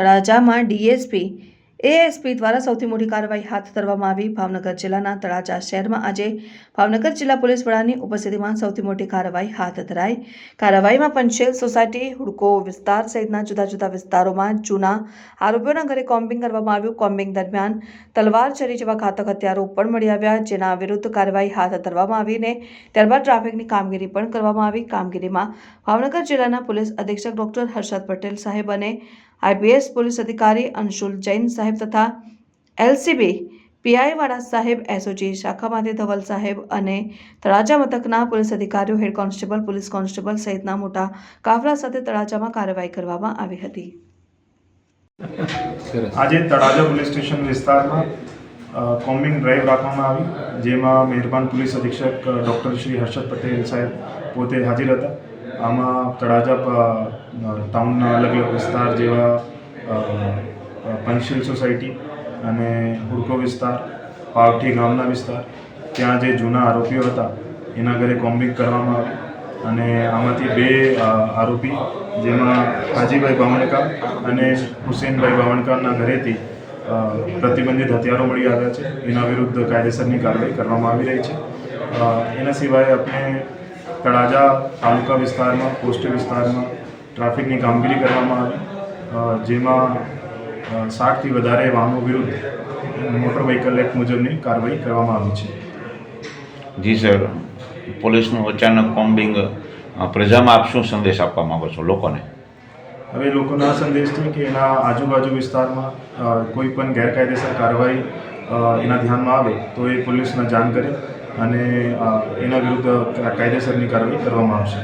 તળાજામાં DSP, ASP દ્વારા સૌથી મોટી કાર્યવાહી હાથ ધરવામાં આવી. ભાવનગર જિલ્લાના તળાજા શહેરમાં આજે ભાવનગર જિલ્લા પોલીસ વડાની ઉપસ્થિતિમાં સૌથી મોટી કાર્યવાહી હાથ ધરાઈ. કાર્યવાહીમાં પંચેલ સોસાયટી, હુડકો વિસ્તાર સહિતના જુદા જુદા વિસ્તારોમાં જૂના આરોપીઓના ઘરે કોમ્બિંગ કરવામાં આવ્યું. કોમ્બિંગ દરમિયાન તલવાર, ચરી જેવા ઘાતક હથિયારો પણ મળી આવ્યા, જેના વિરુદ્ધ કાર્યવાહી હાથ ધરવામાં આવીને ત્યારબાદ ટ્રાફિકની કામગીરી પણ કરવામાં આવી. કામગીરીમાં ભાવનગર જિલ્લાના પોલીસ અધિક્ષક ડોક્ટર હર્ષદ પટેલ સાહેબ અને આઈપીએસ પોલીસ અધિકારી અંશુલ જૈન સાહેબ તથા એલસીબી પીઆઈવાળા સાહેબ એસઓજી શાખામાંથી ધવલ સાહેબ અને તળાજા મથકના પોલીસ અધિકારીઓ, હેડ કોન્સ્ટેબલ, પોલીસ કોન્સ્ટેબલ સહિતના મોટા કાફલા સાથે તળાજામાં કાર્યવાહી કરવામાં આવી હતી. આજે તળાજા પોલીસ સ્ટેશન વિસ્તારમાં કોમ્બિંગ ડ્રાઈવ રાખવામાં આવી, જેમાં મહેરબાન પોલીસ અધિક્ષક ડૉક્ટર શ્રી હર્ષદ પટેલ સાહેબ પોતે હાજર હતા. આમાં તળાજા ટાઉનના અલગ અલગ વિસ્તાર જેવા પંચશીલ સોસાયટી અને હુડકો વિસ્તાર, પાવઠી ગામના વિસ્તાર, ત્યાં જે જૂના આરોપીઓ હતા, એના ઘરે કોમ્બિંગ કરવામાં આવ્યું અને આમાંથી બે આરોપી જેમાં હાજીભાઈ બાવણકા અને હુસેનભાઈ બાવણકાના ઘરેથી પ્રતિબંધિત હથિયારો મળી આવ્યા છે. એના વિરુદ્ધ કાયદેસરની કાર્યવાહી કરવામાં આવી રહી છે. એના સિવાય આપણે તળાજા તાલુકા વિસ્તારમાં કોસ્ટ વિસ્તારમાં ટ્રાફિકની કામગીરી કરવામાં આવી જેમાં સાઠથી વધારે વાહનો વિરુદ્ધ મોટર વ્હીકલ એક્ટ મુજબની કાર્યવાહી કરવામાં આવી છે. જી સર પોલીસનું અચાનક કોમ્બિંગ પ્રજામાં આપ શું સંદેશ આપવા માંગો છો લોકોને? હવે લોકોના આ સંદેશ છે કે એના આજુબાજુ વિસ્તારમાં કોઈ પણ ગેરકાયદેસર કાર્યવાહી એના ધ્યાનમાં આવે તો એ પોલીસને જાણ કરે અને એના વિરુદ્ધ કાયદેસરની કાર્યવાહી કરવામાં આવશે.